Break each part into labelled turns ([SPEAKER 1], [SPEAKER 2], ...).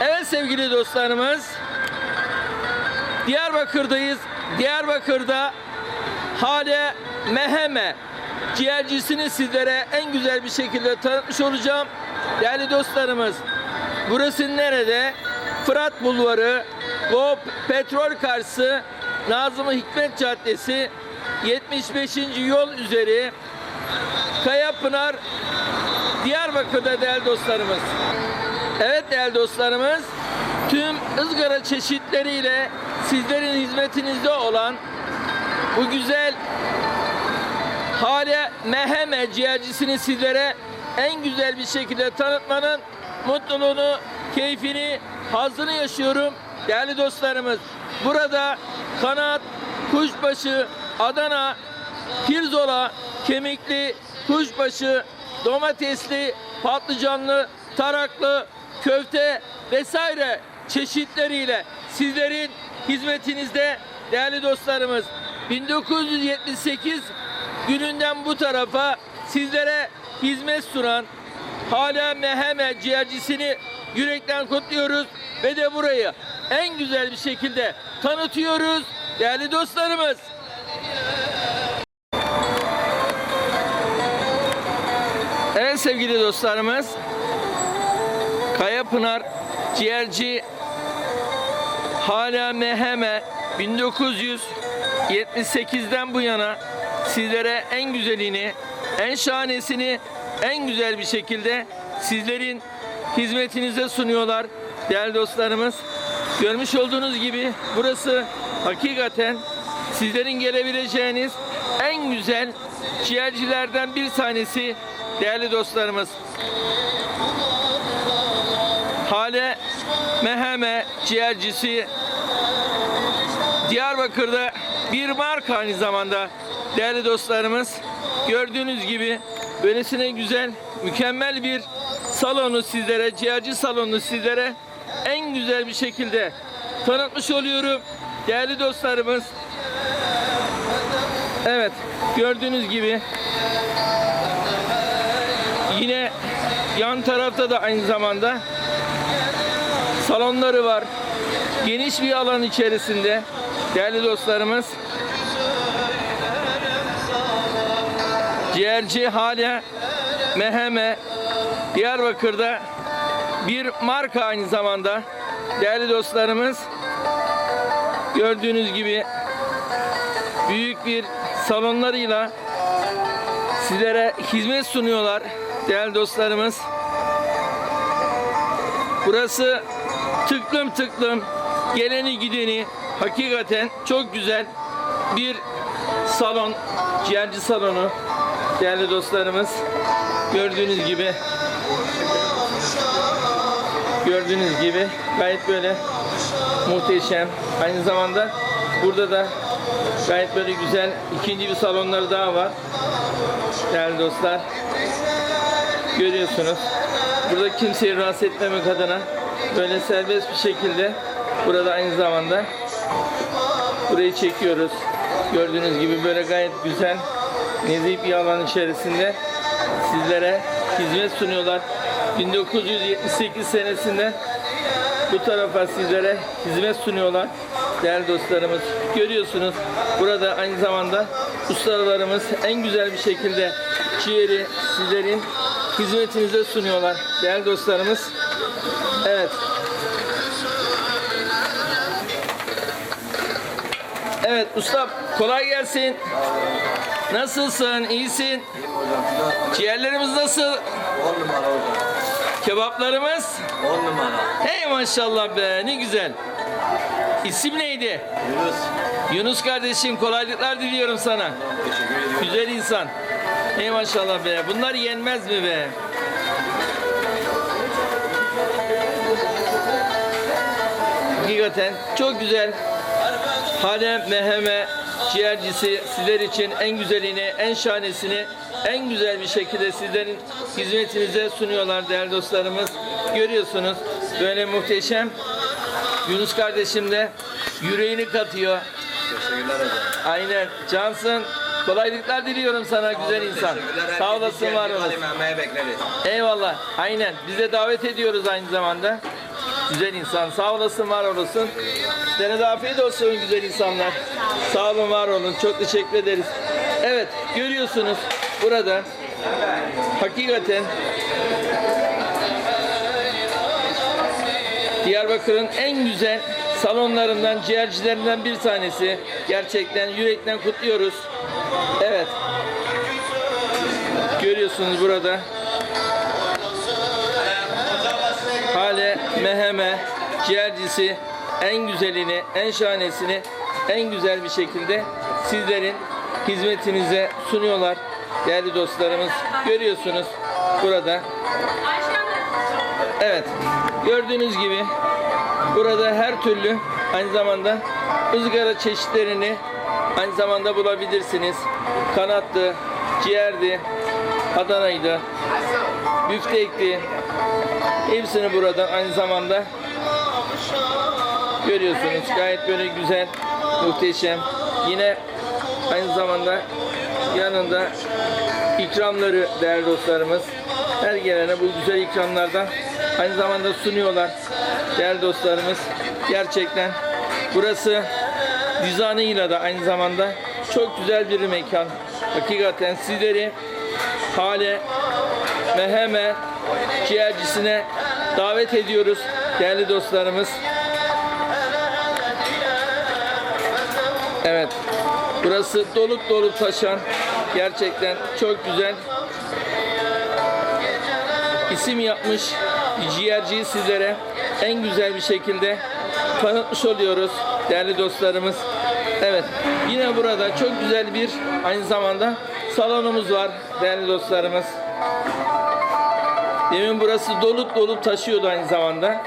[SPEAKER 1] Evet sevgili dostlarımız. Diyarbakır'dayız. Diyarbakır'da Hale Meheme ciğercisini sizlere en güzel bir şekilde tanıtmış olacağım. Değerli dostlarımız, burası nerede? Fırat Bulvarı, Go Petrol Karşısı, Nazım Hikmet Caddesi, 75. yol üzeri, Kayapınar, Diyarbakır'da değerli dostlarımız. Evet değerli dostlarımız, tüm ızgara çeşitleriyle sizlerin hizmetinizde olan bu güzel Hale Meheme ciğercisini sizlere en güzel bir şekilde tanıtmanın mutluluğunu, keyfini, hazzını yaşıyorum. Değerli dostlarımız, burada kanat, kuşbaşı, Adana, pirzola, kemikli, kuşbaşı, domatesli, patlıcanlı, taraklı, köfte vesaire çeşitleriyle sizlerin hizmetinizde değerli dostlarımız. 1978 gününden bu tarafa sizlere hizmet sunan Hala Meheme ciğercisini yürekten kutluyoruz ve de burayı en güzel bir şekilde tanıtıyoruz değerli dostlarımız. Sevgili dostlarımız Kayapınar ciğerci hala meheme 1978'den bu yana sizlere en güzelini, en şahanesini en güzel bir şekilde sizlerin hizmetinize sunuyorlar değerli dostlarımız. Görmüş olduğunuz gibi burası hakikaten sizlerin gelebileceğiniz en güzel ciğercilerden bir tanesi değerli dostlarımız. Hale Meheme ciğercisi Diyarbakır'da bir marka aynı zamanda değerli dostlarımız. Gördüğünüz gibi böylesine güzel, mükemmel bir salonu sizlere, ciğerci salonu sizlere en güzel bir şekilde tanıtmış oluyorum. Değerli dostlarımız. Evet, gördüğünüz gibi yine yan tarafta da aynı zamanda salonları var. Geniş bir alan içerisinde değerli dostlarımız. Ciğerci Hale Meheme Diyarbakır'da bir marka aynı zamanda değerli dostlarımız. Gördüğünüz gibi büyük bir salonlarıyla sizlere hizmet sunuyorlar değerli dostlarımız. Burası tıklım tıklım geleni gideni hakikaten çok güzel bir salon, ciğerci salonu değerli dostlarımız. Gördüğünüz gibi gördüğünüz gibi gayet böyle muhteşem. Aynı zamanda burada da gayet böyle güzel ikinci bir salonları daha var. Değerli dostlar. Görüyorsunuz. Burada kimseyi rahatsız etmemek adına böyle serbest bir şekilde burada aynı zamanda burayı çekiyoruz. Gördüğünüz gibi böyle gayet güzel nezih bir alan içerisinde sizlere hizmet sunuyorlar. 1978 senesinde bu tarafa sizlere hizmet sunuyorlar. Değerli dostlarımız görüyorsunuz burada aynı zamanda ustalarımız en güzel bir şekilde ciğeri sizlerin hizmetinize sunuyorlar. Değerli dostlarımız. Evet. Evet usta kolay gelsin. Nasılsın? İyisin? Ciğerlerimiz nasıl?
[SPEAKER 2] On numara hocam.
[SPEAKER 1] Kebaplarımız?
[SPEAKER 2] On numara.
[SPEAKER 1] Hey maşallah be ne güzel. İsim neydi?
[SPEAKER 2] Yunus.
[SPEAKER 1] Yunus kardeşim kolaylıklar diliyorum sana.
[SPEAKER 2] Teşekkür ediyorum.
[SPEAKER 1] Güzel insan. Hey maşallah be. Bunlar yenmez mi be? Hakikaten çok güzel. Hale Meheme ciğercisi sizler için en güzelini, en şahanesini en güzel bir şekilde sizlerin hizmetinize sunuyorlar değerli dostlarımız. Görüyorsunuz böyle muhteşem. Yunus kardeşim de yüreğini katıyor.
[SPEAKER 2] Teşekkürler hocam.
[SPEAKER 1] Aynen. Cansın. Kolaylıklar diliyorum sana güzel insan. Sağ olasın, var olasın. Eyvallah. Aynen. Biz de davet ediyoruz aynı zamanda. Güzel insan. Sağ olasın, var olasın. Sizlere de afiyet olsun güzel insanlar. Sağ olun, var olun. Çok teşekkür ederiz. Evet, görüyorsunuz burada hakikaten Diyarbakır'ın en güzel salonlarından, ciğercilerinden bir tanesi. Gerçekten yürekten kutluyoruz. Evet. Görüyorsunuz burada. Hale Meheme ciğercisi en güzelini, en şahanesini en güzel bir şekilde sizlerin hizmetinize sunuyorlar. Değerli dostlarımız görüyorsunuz burada. Evet gördüğünüz gibi burada her türlü aynı zamanda ızgara çeşitlerini aynı zamanda bulabilirsiniz. Kanatlı, ciğerdi, Adana'ydı, büftekti, Hepsini buradan aynı zamanda görüyorsunuz. Gayet böyle güzel, muhteşem. Yine aynı zamanda yanında ikramları değerli dostlarımız. Her gelene bu güzel ikramlardan aynı zamanda sunuyorlar. Değerli dostlarımız gerçekten burası dizanıyla da aynı zamanda çok güzel bir mekan. Hakikaten sizleri hale Meheme ciğercisine davet ediyoruz değerli dostlarımız. Evet. Burası dolup dolup taşan gerçekten çok güzel isim yapmış ciğerciyi sizlere en güzel bir şekilde tanıtmış oluyoruz değerli dostlarımız. Evet. Yine burada çok güzel bir aynı zamanda salonumuz var değerli dostlarımız. Demin burası dolup dolup taşıyordu aynı zamanda.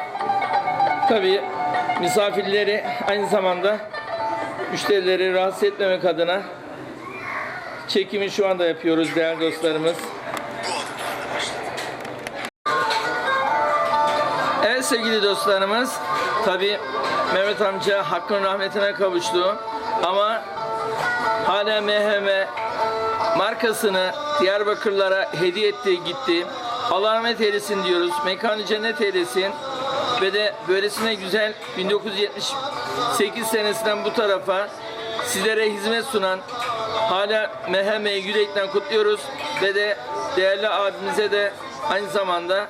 [SPEAKER 1] Tabii misafirleri aynı zamanda müşterileri rahatsız etmemek adına çekimi şu anda yapıyoruz değerli dostlarımız. Evet sevgili dostlarımız, tabii Mehmet amca hakkın rahmetine kavuştu ama hala MHM markasını Diyarbakırlara hediye etti gitti. Allah rahmet eylesin diyoruz. Mekanı cennet eylesin. Ve de böylesine güzel 1978 senesinden bu tarafa sizlere hizmet sunan hala MHM'yi yürekten kutluyoruz. Ve de değerli abimize de aynı zamanda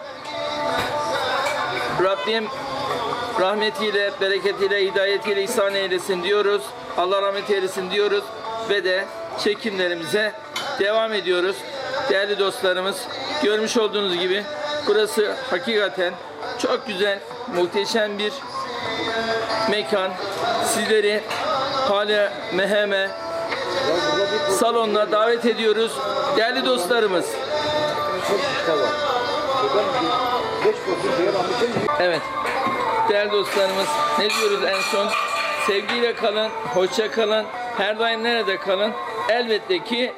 [SPEAKER 1] Rabbim rahmetiyle, bereketiyle, hidayetiyle ihsan eylesin diyoruz. Allah rahmet eylesin diyoruz ve de çekimlerimize devam ediyoruz. Değerli dostlarımız, görmüş olduğunuz gibi burası hakikaten çok güzel, muhteşem bir mekan. Sizleri hala meheme salonuna davet ediyoruz. Değerli dostlarımız, Evet. Değerli dostlarımız ne diyoruz en son? Sevgiyle kalın, hoşça kalın, her daim nerede kalın? Elbette ki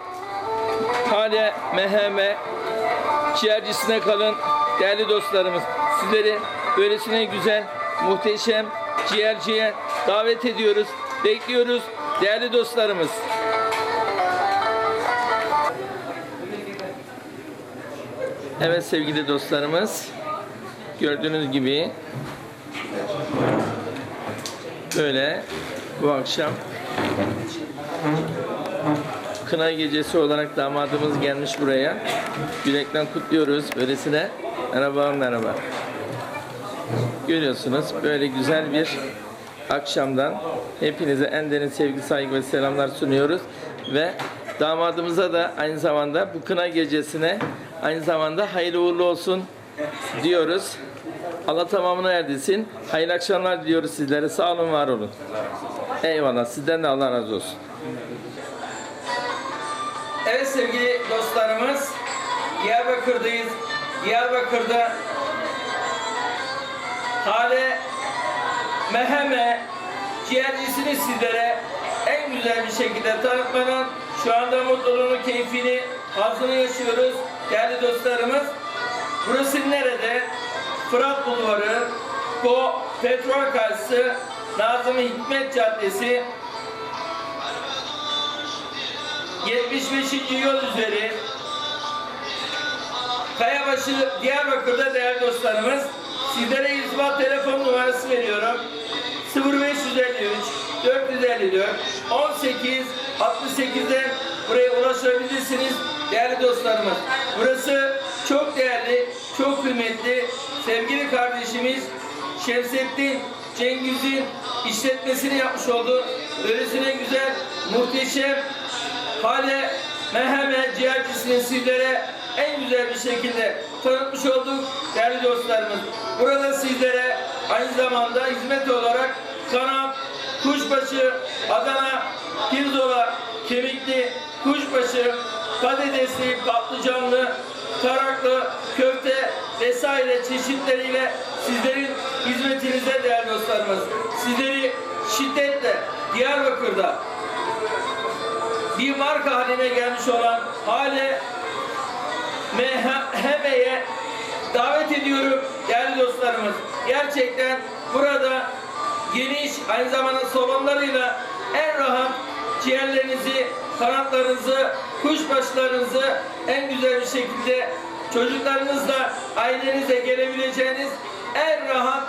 [SPEAKER 1] hale meheme ciğercisine kalın değerli dostlarımız. Sizleri böylesine güzel, muhteşem ciğerciye davet ediyoruz. Bekliyoruz değerli dostlarımız. Evet sevgili dostlarımız. Gördüğünüz gibi böyle bu akşam kına gecesi olarak damadımız gelmiş buraya. Yürekten kutluyoruz böylesine. Merhaba merhaba. Görüyorsunuz böyle güzel bir akşamdan hepinize en derin sevgi, saygı ve selamlar sunuyoruz ve damadımıza da aynı zamanda bu kına gecesine aynı zamanda hayırlı uğurlu olsun diyoruz. Allah tamamını erdirsin. Hayırlı akşamlar diliyoruz sizlere. Sağ olun, var olun. Eyvallah. Sizden de Allah razı olsun. Evet sevgili dostlarımız, Diyarbakır'dayız. Diyarbakır'da Hale Meheme ciğercisini sizlere en güzel bir şekilde tanıtmanın şu anda mutluluğunu, keyfini, hazını yaşıyoruz değerli dostlarımız. Burası nerede? Fırat Bulvarı, Go Petrol Karşısı, Nazım Hikmet Caddesi. 75. yol üzeri Kayabaşı Diyarbakır'da değerli dostlarımız sizlere irtibat telefon numarası veriyorum. 0553 454 18 68'den buraya ulaşabilirsiniz değerli dostlarımız. Burası çok değerli, çok kıymetli sevgili kardeşimiz Şemsettin Cengiz'in işletmesini yapmış oldu. Böylesine güzel, muhteşem Hale Mehmet ciğercisini sizlere en güzel bir şekilde tanıtmış olduk değerli dostlarımız. Burada sizlere aynı zamanda hizmet olarak kanat, kuşbaşı, Adana, pirzola, kemikli, kuşbaşı, patatesli, patlıcanlı, taraklı, köfte vesaire çeşitleriyle sizlerin hizmetinize değerli dostlarımız. Sizleri şiddetle Diyarbakır'da bir marka haline gelmiş olan Hale Meheme'ye davet ediyorum değerli dostlarımız. Gerçekten burada geniş aynı zamanda salonlarıyla en rahat ciğerlerinizi, kanatlarınızı, kuşbaşlarınızı en güzel bir şekilde çocuklarınızla, ailenizle gelebileceğiniz en rahat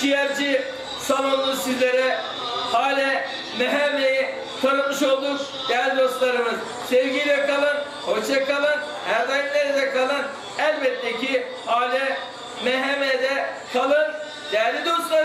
[SPEAKER 1] ciğerci salonunu sizlere hale Meheme'yi tanıtmış olduk değerli dostlarımız. Sevgiyle kalın, hoşça kalın, her daim kalın. Elbette ki hale Meheme'de kalın değerli dostlarım.